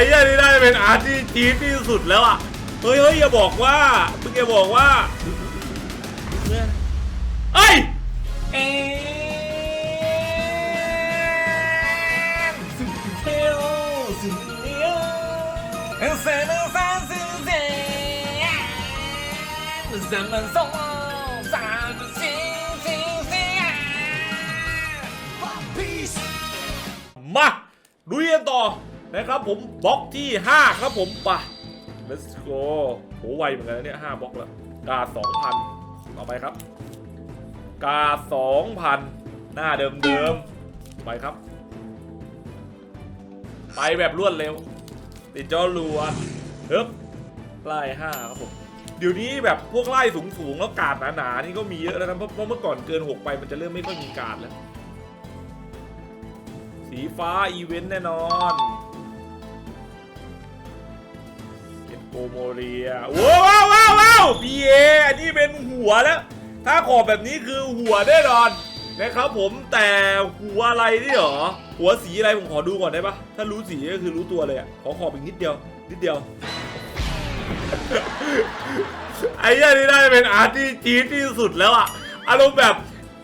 ไอ้เนี่ยนี่ได้เป็นอาร์ตที่จี๊ที่สุดแล้วอะ เฮ้ยเฮ้ยอย่าบอกว่ามึงอย่าบอกว่าเอ้ยเอ็มสุดเดียวสุดเดียวเอ็มเซนเอ็มซานสุดเดียวสามสองสามสี่สี่สี่มาดูยันต่อ นะครับผมบล็อกที่ 5 ครับผมไป let's go โหไวเหมือนกันนะเนี่ย5บล็อกแล้วกา2,000ต่อไปครับ กา2,000หน้าเดิมๆไปครับ ไปแบบรวดเร็ว ติดจอรัวเฮ้บไล่5ครับผมเดี๋ยวนี้แบบพวกไล่สูงๆแล้วกาดหนาๆนี่ก็มีเยอะแล้วนะเพราะเมื่อก่อนเกิน6ไปมันจะเริ่มไม่ค่อยมีกาดแล้ว สีฟ้าอีเวนต์แน่นอน โกโมเรียว้าวว้าวว้าวพีเออันนี้เป็นหัวแล้ว ถ้าขอบแบบนี้คือหัวแน่นอนนะครับผมแต่หัวอะไรนี่หรอ หัวสีอะไรผมขอดูก่อนได้ปะถ้ารู้สีก็คือรู้ตัวเลยอะขอขอบอีกนิดเดียว นิดเดียว ไอ้เหี้ยนี่ได้เป็นอาร์ตที่จี๊ดที่สุดแล้วอะอารมณ์แบบ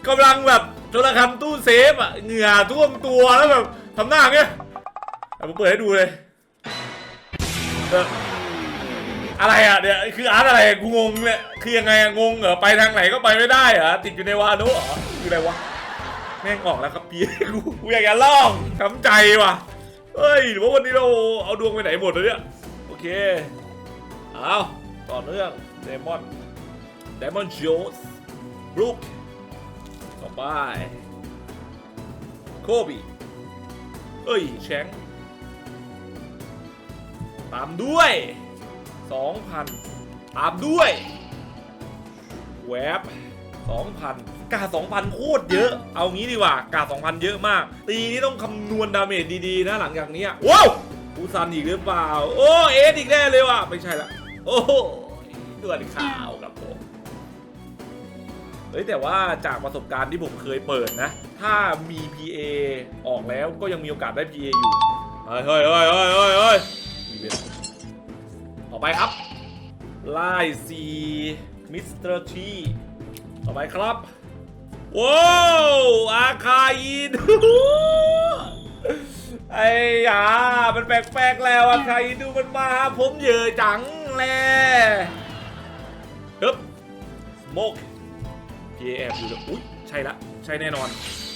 กำลังแบบโจรกรรมตู้เซฟอะเหงื่อท่วมตัวแล้วแบบทำหน้าเงี้ยผมเปิดให้ดูเลยเอะไรอะเนี่ยคืออาร์ตอะไรกูงงเนี่ยคือยังไงอะงงเหรอไปทางไหนก็ไปไม่ได้เหรอติดอยู่ในวานุเหรอคืออะไรวะแม่งออกแล้วครับพี่กูกูอยากจะลองช้ำใจว่ะเฮ้ยหรือว่าวันนี้เราเอาดวงไปไหนหมดเลยเนี่ยโอเคเอาต่อเนื่องเดมอนเดมอนโจสบรูคต่อไปโคบีเอ้ยแชงตามด้วย 2,000 ตามด้วยแวบ2,000 กา 2,000 โคตรเยอะ เอางี้ดีกว่า กา 2,000 เยอะมาก ตีนี่ต้องคำนวณดาเมจดีๆ นะ หลังจากนี้ว้าวกูซันอีกหรือเปล่า โอ้เอสอีกแน่เลยว่ะ ไม่ใช่ละ โอ้โหด่วนข่าวครับผมเฮ้ยแต่ว่าจากประสบการณ์ที่ผมเคยเปิดนะ ถ้ามี PA ออกแล้วก็ยังมีโอกาสได้ PA อยู่ เฮ้ยเฮ้ยเฮ้ยเฮ้ยเฮ้ย ต่อไปครับไล่ซีมิสเตอร์ทีต่อไปครับว้าวอาคาอินไอ้ยามันแปลกๆแล้วอาคาอินดูมันมาผมเยอะจังแลฮึบสโมกเแอบอยู่แล้วอุ้ยใช่ละ ใช่แน่นอน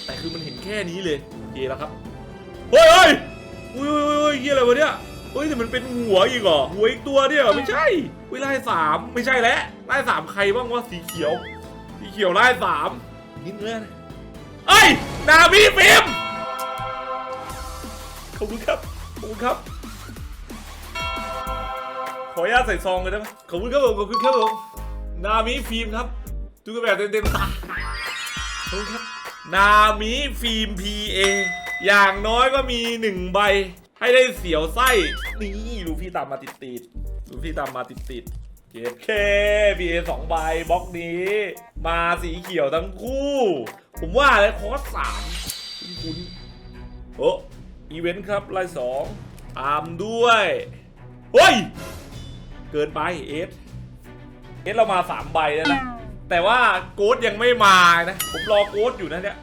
แต่คือมันเห็นแค่นี้เลยเยแล้วครับ เฮ้ยเฮ้ยอุ้ยอุ้ยเฮ้ยอะไรวะเนี่ย เฮ้ยแต่มันเป็นหัวอีกเหรอหัวอีกตัวเนี่ยเหรอไม่ใช่อุ้ยไล่สามไม่ใช่แล้วไล่สามใครบ้างวะสีเขียว สีเขียวไล่สามนิดเนื้อนะเอ้ยนาบีฟิล์มขอบคุณครับขอบคุณครับ ขออนุญาตใส่ซองเลยได้ไหมขอบคุณครับผมขอบคุณครับผมนามิฟิล์มครับดูกันแบบเต็มๆตาขอบคุณครับ นามิฟิล์ม PA อย่างน้อยก็มีหนึ่งใบ ให้ได้เสียวไส้ นี่ลูฟี่ตามมาติดติดๆลูฟี่ตามมาติดติดเจ็ดเค PA สองใบบล็อกนี้ มาสีเขียวทั้งคู่ ผมว่าเลยคอร์สสามคุ้นๆโอ้อีเวนต์ครับไล่สองตามด้วยเฮ้ย เกินไปเอสเอสเรามาสามใบแล้วนะ แต่ว่าโกดยังไม่มานะ ผมรอโกดอยู่นะเนี่ย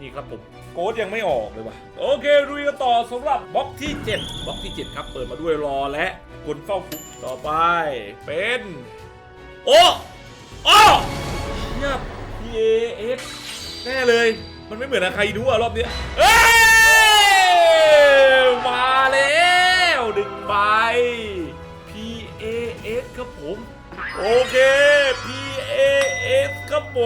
นี่ครับผม โกดยังไม่ออกเลยว่ะ โอเคลุยกันต่อสำหรับบล็อกที่ 7บล็อกที่ 7 ครับเปิดมาด้วยรอและคนเฝ้าคุกต่อไป เป็น โอ้โอ้เนี่ย P A S แน่เลย มันไม่เหมือนใครดูอะรอบนี้เอ้มาแล้วหนึ่งใบ P A S ครับผม โอเค P A ผ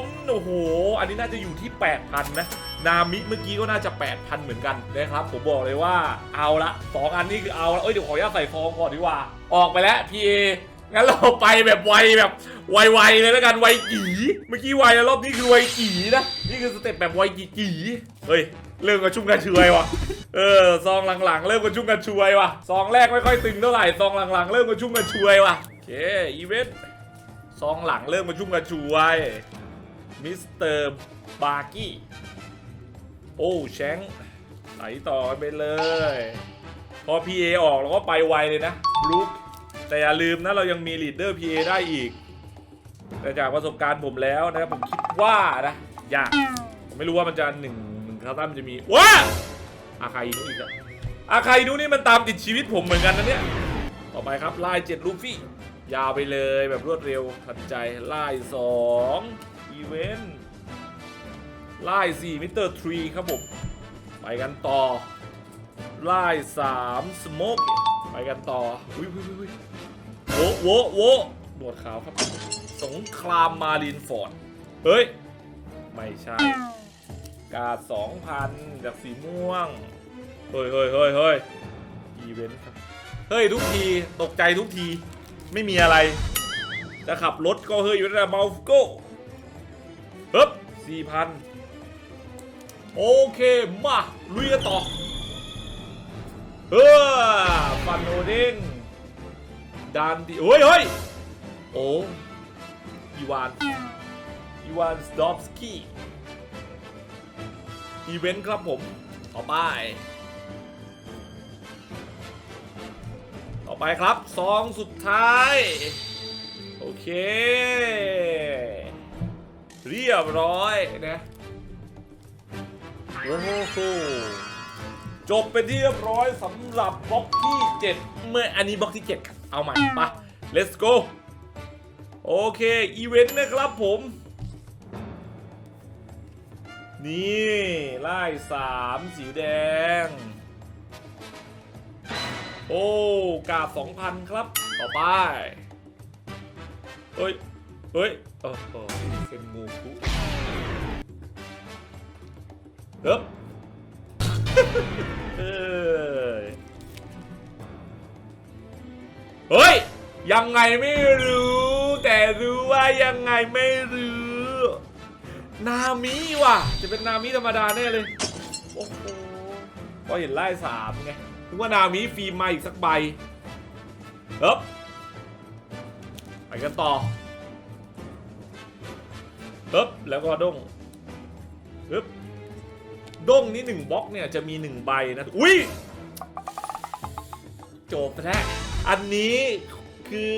มโอ้โห อันนี้น่าจะอยู่ที่ 8,000 นะ นามิเมื่อกี้ก็น่าจะ 8,000 เหมือนกันนะครับ ผมบอกเลยว่าเอาละสองอันนี้คือเอาละเอ้ยเดี๋ยวขออนุญาตใส่ฟองก่อนดีกว่า ออกไปแล้ว P A งั้นเราไปแบบไวแบบไวๆเลยแล้วกันไวจีเมื่อกี้ไวแล้วรอบนี้คือไวจีนะนี่คือสเต็ปแบบไวจีจีเฮ้ยเริ่มกระชุ่มกระชวยว่ะเออซองหลังๆ เริ่มกระชุ่มกระชวยว่ะซองแรกไม่ค่อยตึงเท่าไหร่ซองหลังๆ เริ่มกระชุ่มกระชวยว่ะโอเคอีเวนต์ ซองหลังเริ่มกระชุ่มกระชวยมิสเตอร์บาร์กี้ โอ้แชงไหลต่อไปเลย พอ PA ออกเราก็ไปไวเลยนะลูคแต่อย่าลืมนะ เรายังมีลีดเดอร์ PA ได้อีก แต่จากประสบการณ์ผมแล้วนะผมคิดว่านะยากผมไม่รู้ว่ามันจะหนึ่งหนึ่งคาร์ตันมันจะมีว้าอาคาอินุอีกแล้วอาคาอินุนี่มันตามติดชีวิตผมเหมือนกันนะเนี่ย ต่อไปครับไล่เจ็ดลูฟี่ ยาวไปเลยแบบรวดเร็วทันใจไล่สองอีเวนต์ไล่สี่มิสเตอร์ทรีครับผมไปกันต่อไล่สามสโมกไปกันต่ออุ้ยอุ้ยอุ้ยโวโวโวหนวดขาวครับ สงครามมารีนฟอร์ด เฮ้ย ไม่ใช่ กาดสองพันจากสีม่วง เฮ้ยเฮ้ยเฮ้ยเฮ้ยอีเวนต์ครับ เฮ้ย ทุกที ตกใจทุกที ไม่มีอะไร จะขับรถก็เฮ้ยอยู่แต่เมาโก้เฮ้บสี่พันโอเค มาลุยกันต่อเฮ้อฟันโอเด้งดันดีเฮ้ยเฮ้ยโอ้อีวานอีวานสดอฟสกี้อีเวนต์ครับผมต่อไป ไปครับซองสุดท้าย โอเค เรียบร้อยนะโอ้โหจบเป็นที่เรียบร้อยสำหรับบล็อกที่ 7 เมื่ออันนี้บล็อกที่ 7 ครับ เอาใหม่ปะ let's go โอเค อีเวนต์นะครับผม นี่ไล่สามสีแดง โอ้กาบสองพันครับ ต่อไป เฮ้ย เฮ้ยโอ้โหเซนงูคุเฮ้บเฮ้ย ยังไงไม่รู้ แต่รู้ว่ายังไงไม่รู้ นามิว่ะ จะเป็นนามิธรรมดาแน่เลย โอ้โหพอเห็นไล่สามไง ถึงว่านามิฟิล์มมาอีกสักใบเฮ้บไปกันต่อเฮ้บแล้วก็ด้งเฮ้บด้งนี่หนึ่งบล็อกเนี่ยจะมีหนึ่งใบนะอุ้ยจบแล้วอันนี้คือ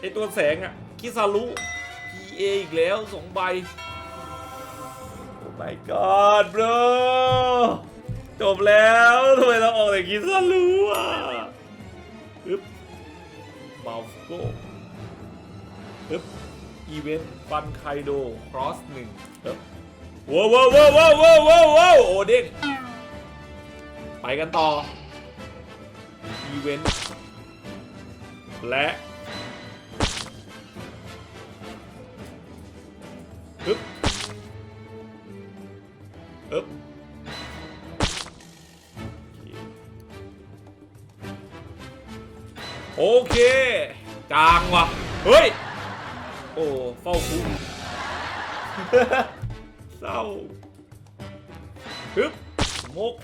ไอตัวแสงอะคิซารุ PA อีกแล้วสองใบโอ้ my god bro จบแล้วทำไมเราออกแต่กินซะรู้อะอึ๊บมาฟโก้อึ๊บอีเวนต์ฟันไคโดครอสหนึ่งอึ๊บว้าวว้าวว้าวว้าวว้าวว้าวโอเด้งไปกันต่ออีเวนต์และ เคจางว่ะ เฮ้ย โอ้ เฝ้าคุ้มเศร้าฮึบมก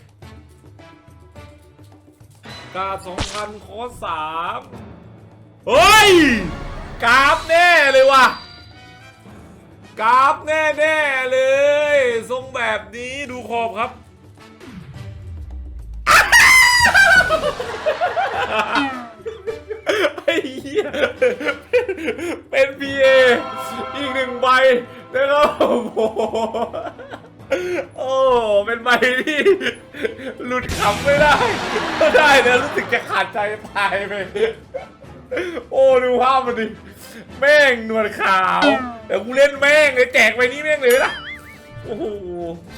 กาสองพันคอสามเฮ้ย กราฟแน่เลยว่ะ กราฟแน่ๆเลย ทรงแบบนี้ดูขอบครับ หี้ยเป็น PA อีกหนึ่งใบนะครับโอ้โหโอ้ เป็นใบที่หลุดขำไม่ได้ถ้าได้เนี่ยรู้สึกจะขาดใจตายไป โอ้ดูภาพมันดิ แม่งหนวดขาวแต่กูเล่นแม่งเลยแจกไปนี่แม่งเลยนะโอ้โห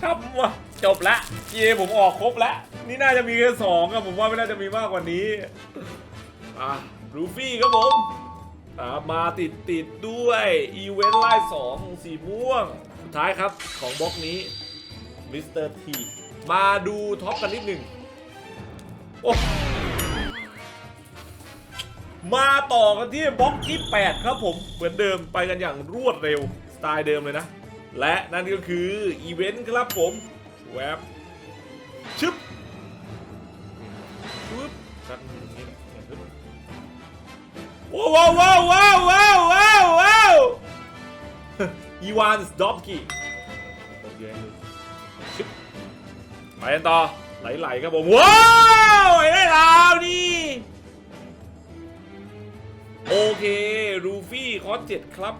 ช้ำว่ะ จบละเยผมออกครบแล้วนี่น่าจะมีแค่สองอะผมว่าไม่น่าจะมีมากกว่านี้ อะ รูฟี่ครับผม ตามมาติดติดๆด้วย อีเวนต์ไล่สองสีม่วง สุดท้ายครับของบล็อกนี้มิสเตอร์ทีมาดูท็อปกันนิดหนึ่งโอ้มาต่อกันที่บล็อกที่ 8 ครับผมเหมือนเดิมไปกันอย่างรวดเร็ว สไตล์เดิมเลยนะ และนั่นก็คืออีเวนต์ครับผมแวบชึบชึบกั ว้าวว้าวว้าวว้าวว้าวว้าวอีวานสดอฟกี้โอเคชึบไปกันต่อไหลๆครับผมว้าวไอ้ได้ลาวนี่โอเครูฟี่คอร์สเจ็ดครับ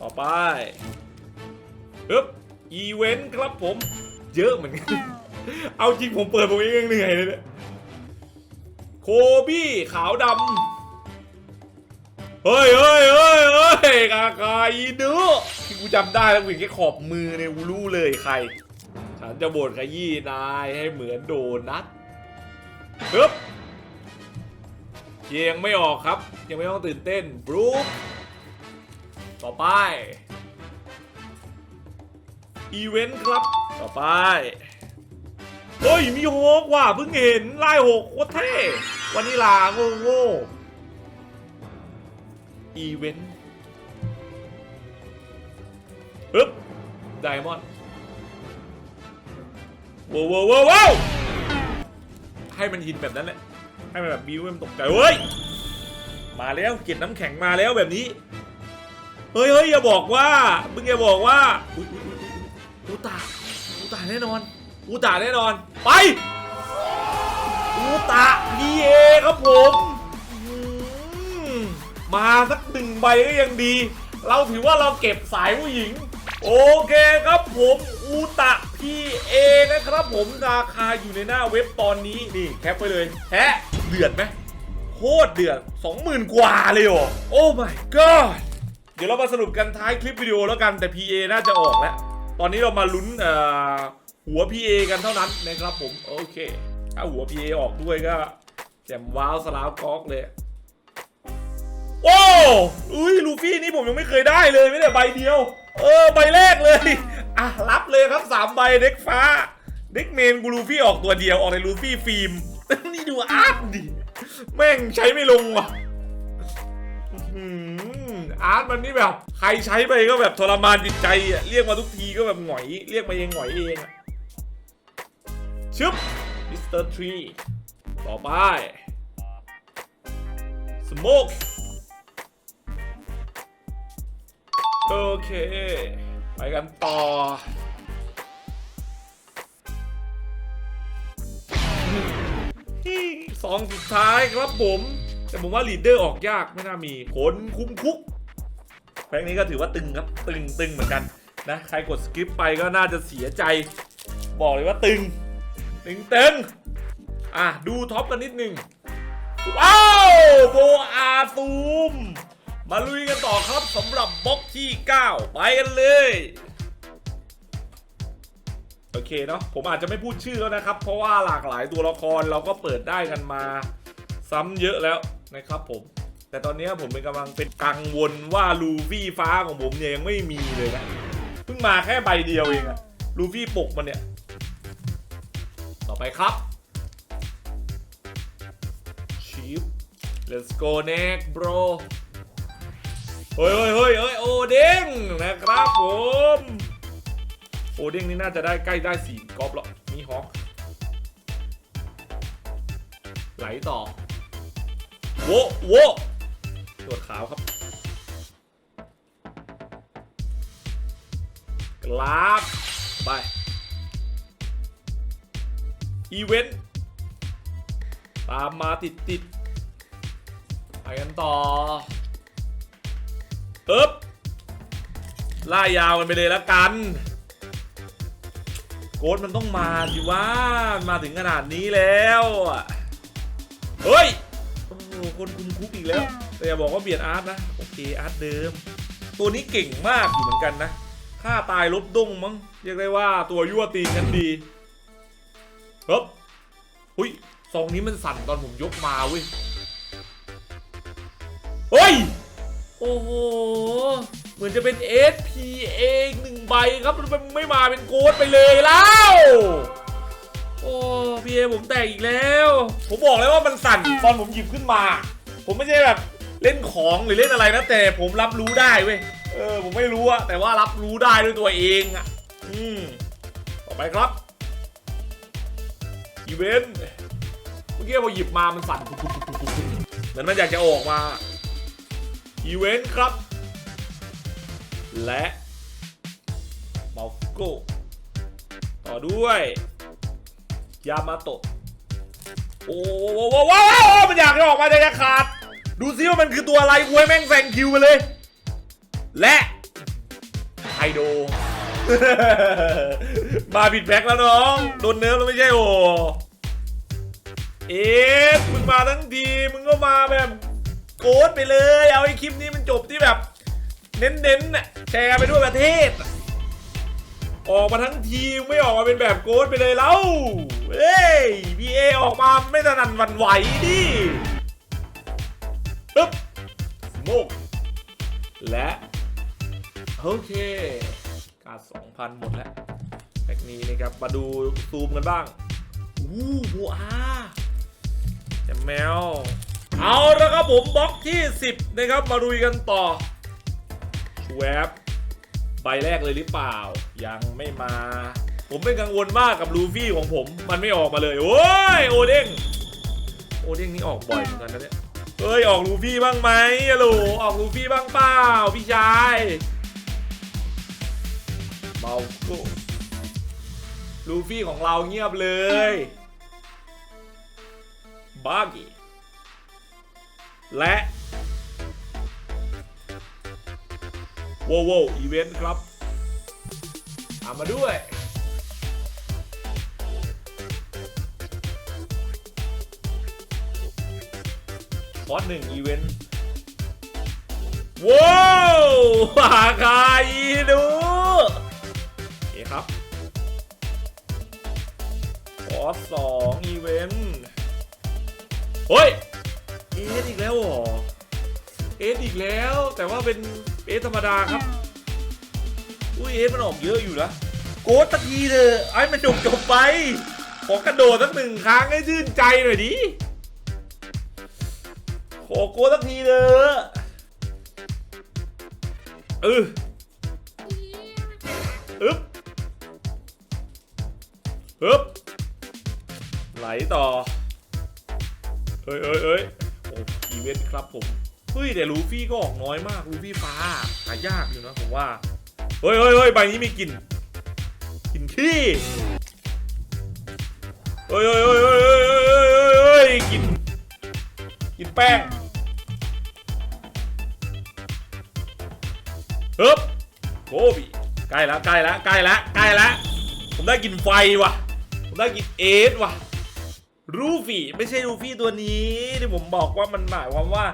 ต่อไปฮึบอีเวนต์ครับผมเยอะเหมือนกันเอาจริงผมเปิดผมเองยังเหนื่อยเลยเนี่ยโคบี้ขาวดำ เฮ้ยเฮ้ยเฮ้ยเฮ้ยกากาอีนุที่กูจำได้แล้วกูเห็นแค่ขอบมือเนี่ยกูรู้เลยใคร ฉันจะบ่นขยี้นายให้เหมือนโดนัทฮึบยังไม่ออกครับ ยังไม่ต้องตื่นเต้นบรูคต่อไป อีเวนต์ครับ ต่อไป เฮ้ย มีโฮกว่ะเพิ่งเห็นไล่หกโคตรเท่วันนี้ลาโง่โง่ อีเวนต์ฮึบไดมอนด์ว้าวว้าวว้าวให้มันหินแบบนั้นแหละ ให้มันแบบบิวให้มันตกใจเฮ้ย มาแล้วเก็บน้ำแข็งมาแล้วแบบนี้ เฮ้ยเฮ้ยอย่าบอกว่า มึงอย่าบอกว่าอูตาอูตาแน่นอนอูตาแน่นอน ไปอูตาพีเอครับผม มาสักหนึ่งใบก็ยังดี เราถือว่าเราเก็บสายผู้หญิง โอเคครับผมอูตะพีเอนะครับผมราคาอยู่ในหน้าเว็บตอนนี้นี่แคปไปเลยแฮะเดือดไหมโคตรเดือด20,000 กว่าเลยเหรอโอ้ my god เดี๋ยวเรามาสรุปกันท้ายคลิปวิดีโอแล้วกันแต่ PA น่าจะออกแล้ว ตอนนี้เรามาลุ้นหัว PA กันเท่านั้นนะครับผม โอเค ถ้าหัว PA ออกด้วยก็แจ่มว้าวสลาวก๊อกเลย โอ้อุ้ยลูฟี่นี่ผมยังไม่เคยได้เลยไม่แต่ใบเดียว เออใบแรกเลยอะรับเลยครับสามใบเด็กฟ้า เด็กเมนกูลูฟี่ออกตัวเดียวออกในลูฟี่ฟิล์มนี่ดูอาร์ตดิแม่งใช้ไม่ลงว่ะอืมอาร์ตมันนี่แบบ ใครใช้ไปก็แบบทรมานจิตใจอะเรียกมาทุกทีก็แบบหงอย เรียกมาเองหงอยเองอะชึบมิสเตอร์ทรีต่อไปสโมก โอเค ไปกันต่อสองสุดท้ายครับผม แต่ผมว่าลีดเดอร์ออกยากไม่น่ามีผลคุ้มคุกแพ็กนี้ก็ถือว่าตึงครับ ตึงตึงเหมือนกันนะ ใครกดสกิปไปก็น่าจะเสียใจ บอกเลยว่าตึง ตึงตึงอะ ดูท็อปกันนิดนึงว้าวโบอาซูม มาลุยกันต่อครับสำหรับบล็อกที่ 9 ไปกันเลย โอเคเนาะผมอาจจะไม่พูดชื่อแล้วนะครับ เพราะว่าหลากหลายตัวละครเราก็เปิดได้กันมา ซ้ำเยอะแล้วนะครับผม แต่ตอนนี้ผมเป็นกำลังเป็นกังวลว่าลูฟี่ฟ้าของผมเนี่ยยังไม่มีเลยนะเพิ่งมาแค่ใบเดียวเองอะลูฟี่ปกมันเนี่ย ต่อไปครับชิป let's go next bro เฮ้ยเฮ้ยเฮ้ยเฮ้ยโอเด้งนะครับผม โอเด้งนี่น่าจะได้ใกล้ได้สี่กอล์ฟแล้วมีฮอกไหลต่อ โวโวตัวขาวครับกราฟไป อีเวนต์ ตามมาติดติดไปกันต่อ เอ๊บล่ายาวกันไปเลยละกัน โกดมันต้องมาสิว่ามาถึงขนาดนี้แล้วเฮ้ยโอ้โหคนคุมคุกอีกแล้ว แต่อย่าบอกว่าเบียดอาร์ตนะ โอเคอาร์ตเดิม ตัวนี้เก่งมากอยู่เหมือนกันนะฆ่าตายลบดงมั้งเรียกได้ว่าตัวยั่วตีกันดีเฮ้ยหุยซองนี้มันสั่นตอนผมยกมาเว้ยเฮ้ย โอ้โห เหมือนจะเป็น SPA อีกหนึ่งใบครับมันไม่มาเป็นโค้ดไปเลยแล้ว โอ้พีเอผมแตกอีกแล้ว ผมบอกแล้วว่ามันสั่นตอนผมหยิบขึ้นมา ผมไม่ใช่แบบเล่นของหรือเล่นอะไรนะแต่ผมรับรู้ได้เว้ย เออผมไม่รู้อะแต่ว่ารับรู้ได้ด้วยตัวเองอะอืมต่อไปครับอีเวนต์เมื่อกี้พอหยิบมามันสั่นเหมือนมันอยากจะออกมา อีเวนต์ครับ และมาฟโกต่อด้วย ยามาโตะโอ้โหว้าวว้าว่ามันอยากจะออกมาใจจะขาด ดูซิว่ามันคือตัวอะไรกูให้แม่งแซงคิวไปเลย และไฮโด มาผิดแพ็คแล้วน้อง โดนเนิร์ฟแล้วไม่ใช่โอเอ๊ะมึงมาทั้งที มึงก็มาแบบ โกดไปเลย เอาไอ้คลิปนี้มันจบที่แบบ เน้นๆน่ะแชร์ไปทั่วประเทศ ออกมาทั้งทีมไม่ออกมาเป็นแบบโกดไปเลยแล้วเฮ้ยพีเอออกมาไม่สนันวันไหวดิปึ๊บสโมกและ โอเค การด2,000หมดแล้วแพ็กนี้นะครับ มาดูซูมกันบ้าง อู้บัวอาจะแมว เอาแล้วครับผมบล็อกที่ 10 นะครับ มาลุยกันต่อชวบใบแรกเลยหรือเปล่า ยังไม่มา ผมเป็นกังวลมากกับลูฟี่ของผม มันไม่ออกมาเลย โอ้ยโอเด้งโอเด้งนี่ออกบ่อยเหมือนกันนะเนี่ยเอ้ยออกลูฟี่บ้างไหมอะโหลออกลูฟี่บ้างเปล่าพี่ชายเมาโกลูฟี่ของเราเงียบเลยบากี้ และโว้วโวอีเวนต์ครับตามมาด้วยคอร์สหนึ่งอีเวนต์ว้าวหาคาอีดูโอเคครับคอร์สสองอีเวนต์เฮ้ย เอสอีกแล้วเหรอเอสอีกแล้ว แต่ว่าเป็นเอสธรรมดาครับ อุ้ยเอสมันออกเยอะอยู่นะโกดตะทีเถอะไอ้มันจบจบๆไป ขอกระโดดสักหนึ่งครั้งให้ชื่นใจหน่อยดิขอโกสักทีเถอะเอออึ๊บอึ๊บไหลต่อเอ้ยเอ้ยเอ้ยโีเวนครับผม เฮ้ยแต่ลูฟี่ก็ออกน้อยมากลูฟี่ฟ้าหายากอยู่นะผมว่า เฮ้ยเฮ้ยเฮ้ยใบนี้มีกลิ่นกลิ่นขี้เฮ้ยเฮ้ยเฮ้ยเฮ้ยเฮ้ยกลิ่นกลิ่นแป้งเฮ้ยโบบีใกล้แล้วใกล้แล้วใกล้แล้วใกล้แล้วผมได้กลิ่นไฟว่ะ ผมได้กลิ่นเอสว่ะ ลูฟี่ไม่ใช่ลูฟี่ตัวนี้ ที่ผมบอกว่ามันหมายความว่า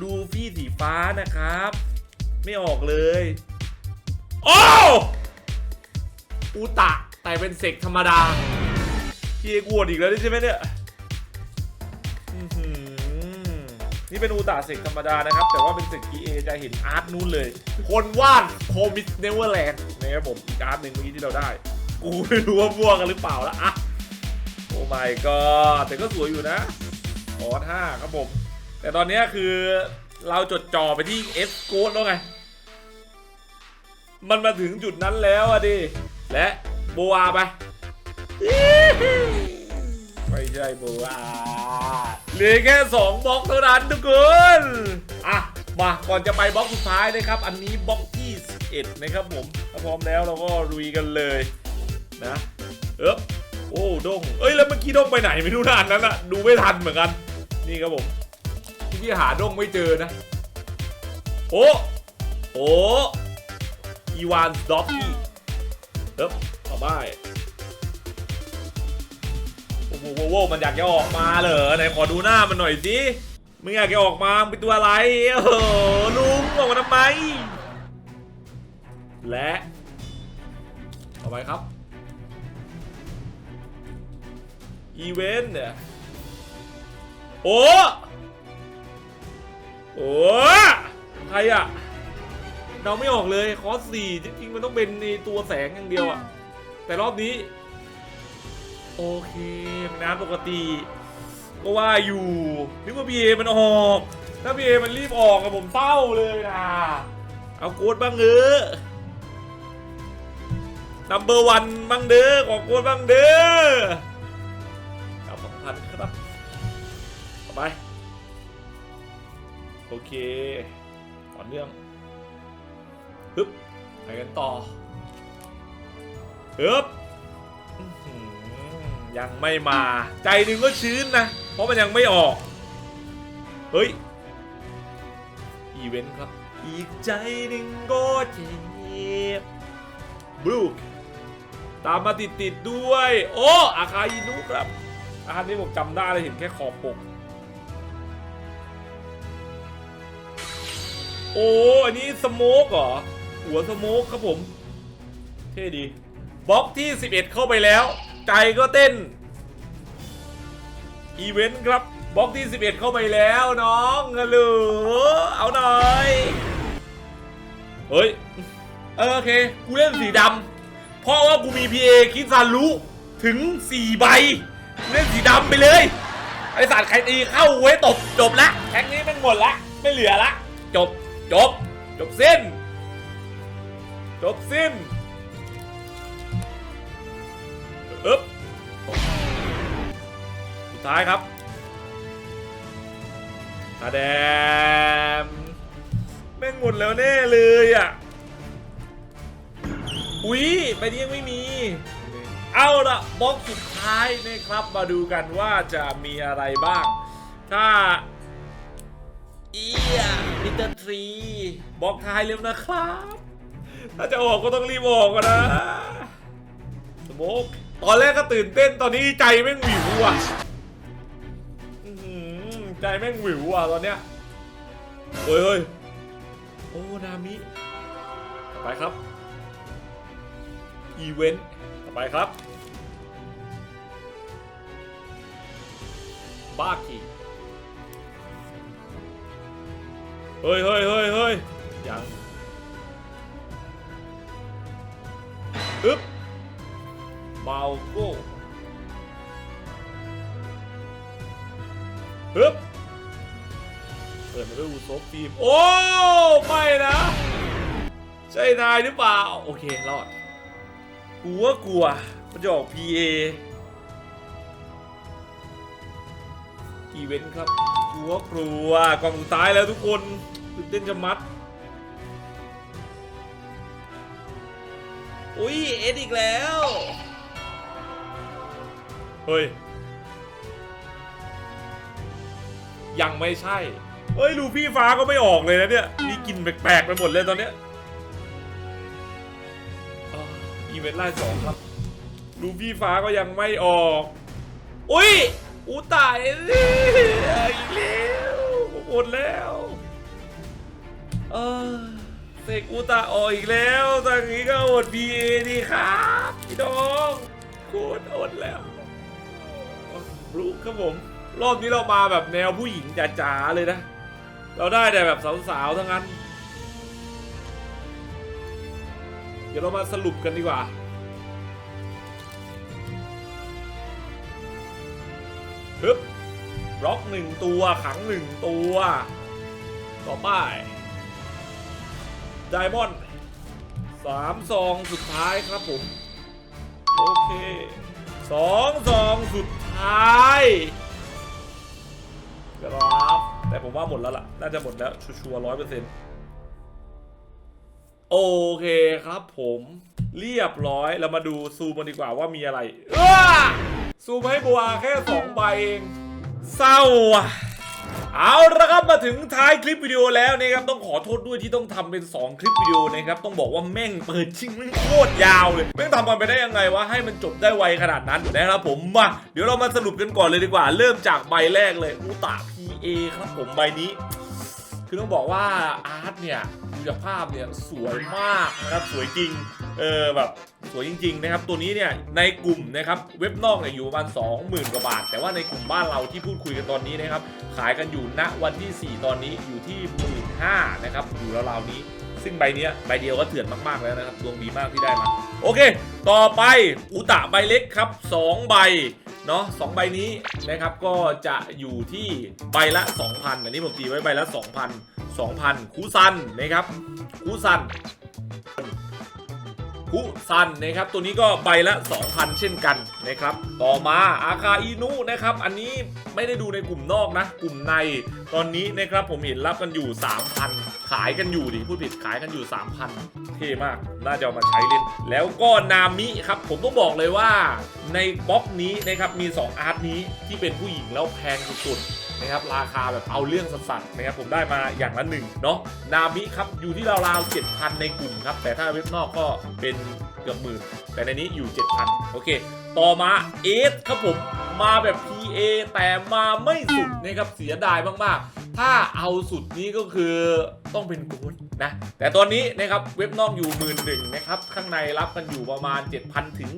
ลูฟี่สีฟ้านะครับ ไม่ออกเลย โอ้อูตะแต่เป็นเสกธรรมดาพี่เอกวดอีกแล้วใช่ไหมเนี่ยนี่เป็นอูตะเสกธรรมดานะครับ แต่ว่าเป็นเสก PA จะเห็นอาร์ตนู้นเลย คนวาดโคมิสเนเวอร์แลนด์นะครับผมอีกอาร์ตหนึ่งเมื่อกี้ที่เราได้ กูไม่รู้ว่ามั่วกันหรือเปล่าละอะ โอ้ my god แต่ก็สวยอยู่นะออท่าครับผม แต่ตอนนี้คือเราจดจ่อไปที่ S c o d แล้วไง มันมาถึงจุดนั้นแล้วอะดิ และโบอาไป ไม่ใช่โบอาเหลือแค่ 2บล็อกเท่านั้นทุกคน อะ มาก่อนจะไปบล็อกสุดท้ายนะครับ อันนี้บล็อกที่11นะครับผมถ้าพร้อมแล้วเราก็ลุยกันเลยนะเอ๊บ โอ้ดงเอ้ยแล้วเมื่อกี้ดงไปไหนไม่รู้นานนั้นอะดูไม่ทันเหมือนกัน นี่ครับผมที่หาดงไม่เจอนะ โอ้โอ้อีวานด็อกกี้เอ๊บต่อไปโอ้โหโว้มันอยากจะออกมาเหรอไหนขอดูหน้ามันหน่อยสิมึงอยากจะออกมาเป็นตัวอะไรโอ้โหลุงออกมาทำไมและต่อไปครับ อีเวนต์เนี่ยโอ้โอ้ใครอะเราไม่ออกเลยคอสสี่จริงๆมันต้องเป็นในตัวแสงอย่างเดียวอะแต่รอบนี้ โอเคน้ำปกติก็ว่าอยู่นึกว่าพีเอมันออก ถ้าพีเอมันรีบออกอะผมเศร้าเลยนะเอาโกดบ้างเถอนัมเบอร์วันบ้างเด้อขอโกดบ้างเด้อ โอเคต่อเนื่องฮึบไปกันต่อฮึบยังไม่มา ใจหนึ่งก็ชื้นนะ เพราะมันยังไม่ออก เฮ้ย อีเวนต์ครับ อีกใจหนึ่งก็เจ็บบลูกตามมาติดติดๆด้วย โอ้ อาคาอินุครับ อาคารนี้ผมจำได้เลยเห็นแค่ขอบปก โอ้อันนี้สโมกเหรอ หัวสโมกครับผม เท่ดีบล็อกที่ 11 เข้าไปแล้ว ใจก็เต้น อีเวนต์ครับบล็อกที่ 11 เข้าไปแล้วน้องฮัลโหลเอาหน่อย เฮ้ย เออโอเค กูเล่นสีดำ เพราะว่ากูมี PA คิดซารุถึง 4 ใบ กูเล่นสีดำไปเลย ไอสัตว์ใครตีเข้าเว้ยตบจบละแท็กนี้มันหมดละ ไม่เหลือละ จบ จบ จบสิ้น จบสิ้นอึ๊บสุดท้ายครับตาแดมแม่งหมดแล้วแน่เลยอะ อุ๊ยไปนี้ยังไม่มี เอาละบล็อกสุดท้ายนะครับ มาดูกันว่าจะมีอะไรบ้าง ถ้า เอียมิเตอร์ทรีบอกทายเร็วนะครับ ถ้าจะออกก็ต้องรีบออกกันนะสมกตอนแรกก็ตื่นเต้นตอนนี้ใจแม่งหวิวอะใจแม่งหวิวอะตอนเนี้ยเฮ้ยเฮ้ยโอ้ นามิ ต่อไปครับ อีเวนต์ ต่อไปครับ บ้ากี เฮ้ยเฮ้ยเฮ้ยเฮ้ยยังอึ๊บเมาโก้ฮึบเปิดมาด้วยอูโซฟีมโอ้ ไม่นะ ใช่นายหรือเปล่า โอเค รอดกูว่ากลัวมันจะออก PA อีเวนต์ครับ กูว่ากลัวกล่องสุดท้ายแล้วทุกคนตื่นเต้นจะมัด อุ้ยเอ็ดอีกแล้ว เฮ้ย ยังไม่ใช่ เฮ้ยลูฟี่ฟ้าก็ไม่ออกเลยนะเนี่ยมีกลิ่นแปลกๆไปหมดเลยตอนเนี้ยอ่าอีเวนต์ไล่สองครับ ลูฟี่ฟ้าก็ยังไม่ออก อุ้ย อูตายเลยอีกแล้วหมดแล้วเออเสกอูตาออกอีกแล้วตอนนี้ก็อด PA ดีครับพี่น้องโคตรอดแล้วบลูครับผม รอบนี้เรามาแบบแนวผู้หญิงจ๋าๆเลยนะ เราได้แต่แบบสาวๆทั้งนั้น เดี๋ยวเรามาสรุปกันดีกว่า บล็อกหนึ่งตัวขังหนึ่งตัว ต่อไปไดมอนด์สามซองสุดท้ายครับผม โอเคสองซองสุดท้ายครับแต่ผมว่าหมดแล้วล่ะ น่าจะหมดแล้ว ชัวร์ร้อยเปอร์เซ็นต์โอเคครับผมเรียบร้อยเรามาดูซูมกันดีกว่าว่ามีอะไรซูมให้บัวแค่2ใบเอง เศร้าอะเอาละครับมาถึงท้ายคลิปวิดีโอแล้วนะครับต้องขอโทษด้วยที่ต้องทำเป็น 2 คลิปวิดีโอนะครับต้องบอกว่าแม่งเปิดชิงแม่งโคตรยาวเลยแม่งทำมันไปได้ยังไงวะให้มันจบได้ไวขนาดนั้นนะครับผมมาเดี๋ยวเรามาสรุปกันก่อนเลยดีกว่า เริ่มจากใบแรกเลยอุตาพีเอครับผมใบนี้ คือต้องบอกว่าอาร์ตเนี่ยดูจากภาพเนี่ยสวยมากนะครับสวยจริงเออแบบสวยจริงๆนะครับตัวนี้เนี่ยในกลุ่มนะครับเว็บนอกเนี่ยอยู่ประมาณ20,000กว่าบาท แต่ว่าในกลุ่มบ้านเราที่พูดคุยกันตอนนี้นะครับขายกันอยู่ณวันที่ 4 ตอนนี้อยู่ที่15,000นะครับอยู่ราวๆนี้ ซึ่งใบเนี้ยใบเดียวก็เถื่อนมากๆแล้วนะครับดวงดีมากที่ได้มาโอเค ต่อไปอุตะใบเล็กครับ 2 ใบ เนาะสองใบนี้นะครับก็จะอยู่ที่ใบละ 2,000 อันนี้ผมตีไว้ใบละ 2,000 2,000คูซันนะครับคูซัน คุซันนะครับตัวนี้ก็ใบละ 2,000 เช่นกันนะครับต่อมาอาคาอินุนะครับอันนี้ไม่ได้ดูในกลุ่มนอกนะ กลุ่มในตอนนี้นะครับผมเห็นรับกันอยู่ 3,000 ขายกันอยู่ดิพูดผิดขายกันอยู่ 3,000 เท่มาก น่าจะเอามาใช้เล่น แล้วก็นามิครับผมต้องบอกเลยว่าในบล็อกนี้นะครับมี 2 อาร์ตนี้ที่เป็นผู้หญิงแล้วแพงสุดๆ นะครับราคาแบบเอาเรื่องสัสๆนะครับผมได้มาอย่างละหนึ่งเนาะนามิครับอยู่ที่ราวๆ7,000 ในกลุ่มครับ แต่ถ้าเว็บนอกก็เป็นเกือบหมื่นแต่ในนี้อยู่ 7,000 โอเค ต่อมาเอสครับผมมาแบบ PA แต่มาไม่สุดนะครับเสียดายมากๆ ถ้าเอาสุดนี้ก็คือต้องเป็นกูดนะแต่ตอนนี้นะครับเว็บนอกอยู่หมื่นหนึ่งนะครับข้างในรับกันอยู่ประมาณ 7,000 ถึง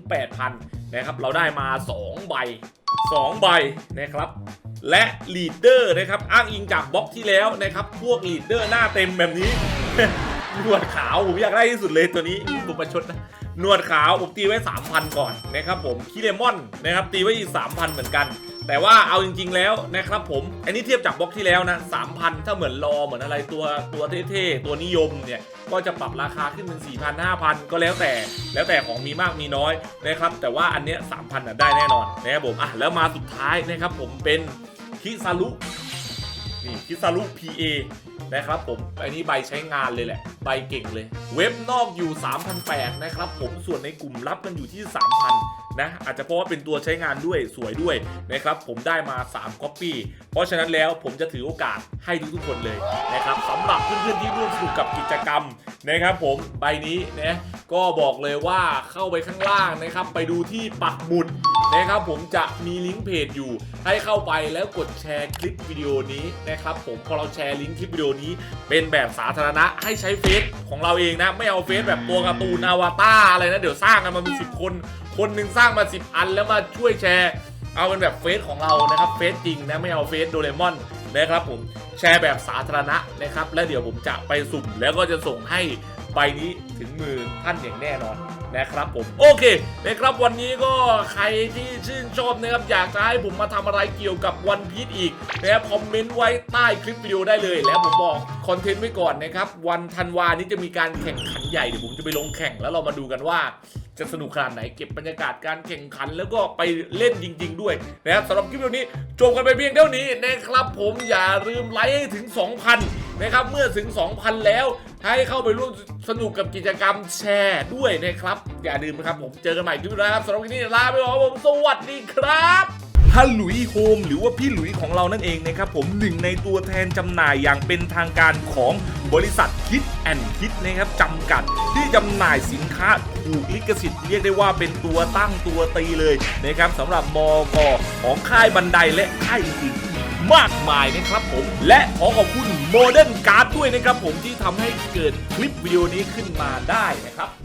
8,000 นะครับเราได้มา 2 ใบ 2 ใบนะครับ และลีดเดอร์นะครับอ้างอิงจากบล็อกที่แล้วนะครับพวกลีดเดอร์หน้าเต็มแบบนี้หนวดขาวผมอยากได้ที่สุดเลยตัวนี้ผมประชดนะหนวดขาวผมตีไว้ 3,000 ก่อนนะครับผมคิเลมอนนะครับตีไว้อีก3,000 เหมือนกัน แต่ว่าเอาจริง ๆ แล้วนะครับผมอันนี้เทียบจากบล็อกที่แล้วนะ3,000 ถ้าเหมือนรอเหมือนอะไรตัวตัวเท่ๆตัวนิยมเนี่ยก็จะปรับราคาขึ้นเป็น 4,000 5,000 ก็แล้วแต่แล้วแต่ของมีมากมีน้อยนะครับแต่ว่าอันเนี้ย3,000น่ะได้แน่นอนนะครับผมอะแล้วมาสุดท้ายนะครับผมเป็น คิซารุนี่คิซารุ PA นะครับผม อันนี้ใบใช้งานเลยแหละ ใบเก่งเลย เว็บนอกอยู่ 3,800นะครับผม ส่วนในกลุ่มรับกันอยู่ที่ 3,000 นะ อาจจะเพราะว่าเป็นตัวใช้งานด้วย สวยด้วยนะครับ ผมได้มา 3 copy เพราะฉะนั้นแล้วผมจะถือโอกาสให้ทุกๆคนเลยนะครับสำหรับเพื่อนๆที่ร่วมสนุกกับกิจกรรมนะครับผม ใบนี้นะก็บอกเลยว่าเข้าไปข้างล่างนะครับ ไปดูที่ปักหมุดนะครับผมจะมีลิงก์เพจอยู่ ให้เข้าไปแล้วกดแชร์คลิปวิดีโอนี้นะครับผม พอเราแชร์ลิงก์คลิปวิดีโอนี้เป็นแบบสาธารณะให้ใช้เฟซของเราเองนะ ไม่เอาเฟซแบบตัวการ์ตูนอวตารอะไรนะ เดี๋ยวสร้างกันมาเป็นสิบคน คนหนึ่งสร้างมา 10 อันแล้วมาช่วยแชร์ เอาเป็นแบบเฟซของเรานะครับเฟซจริงนะไม่เอาเฟซโดเรมอนนะครับผมแชร์แบบสาธารณะนะครับ และเดี๋ยวผมจะไปสุ่มแล้วก็จะส่งให้ใบนี้ถึงมือท่านอย่างแน่นอน นะครับผมโอเคนะครับวันนี้ก็ใครที่ชื่นชอบนะครับอยากจะให้ผมมาทำอะไรเกี่ยวกับวันพี e อีกนะครับคอมเมนต์ไว้ใต้คลิปวิดีโอได้เลย แล้วผมบอกคอนเทนต์ไว้ก่อนนะครับวันธันวานี้จะมีการแข่งขันใหญ่เดี๋ยวผมจะไปลงแข่งแล้วเรามาดูกันว่าจะสนุกขนาดไหนเก็บบรรยากาศการแข่งขันแล้วก็ไปเล่นจริง ๆ ด้วยนะครับสำหรับคลิปวิดีโอนี้จบกันไปเพียงเท่านี้นะครับผมอย่าลืมไลค์ให้ถึง 2,000 นะครับเมื่อถึง 2,000 แล้ว ให้เข้าไปร่วมสนุกกับกิจกรรมแชร์ด้วยนะครับ อย่าลืมนะครับผมเจอกันใหม่คลิปหน้าครับสำหรับวันนี้ลาไปก่อนผมสวัสดีครับฮัลลุยโฮมหรือว่าพี่หลุยของเรานั่นเองนะครับผมหนึ่งในตัวแทนจำหน่ายอย่างเป็นทางการของบริษัทคิดแอนคิดนะครับจำกัดที่จำหน่ายสินค้าถูกลิขสิทธิ์เรียกได้ว่าเป็นตัวตั้งตัวตีเลยนะครับสำหรับมอกของค่ายบันไดและค่ายอื่น มากมายนะครับผม และขอขอบคุณโมเดิร์นการ์ดด้วยนะครับผมที่ทำให้เกิดคลิปวิดีโอนี้ขึ้นมาได้นะครับ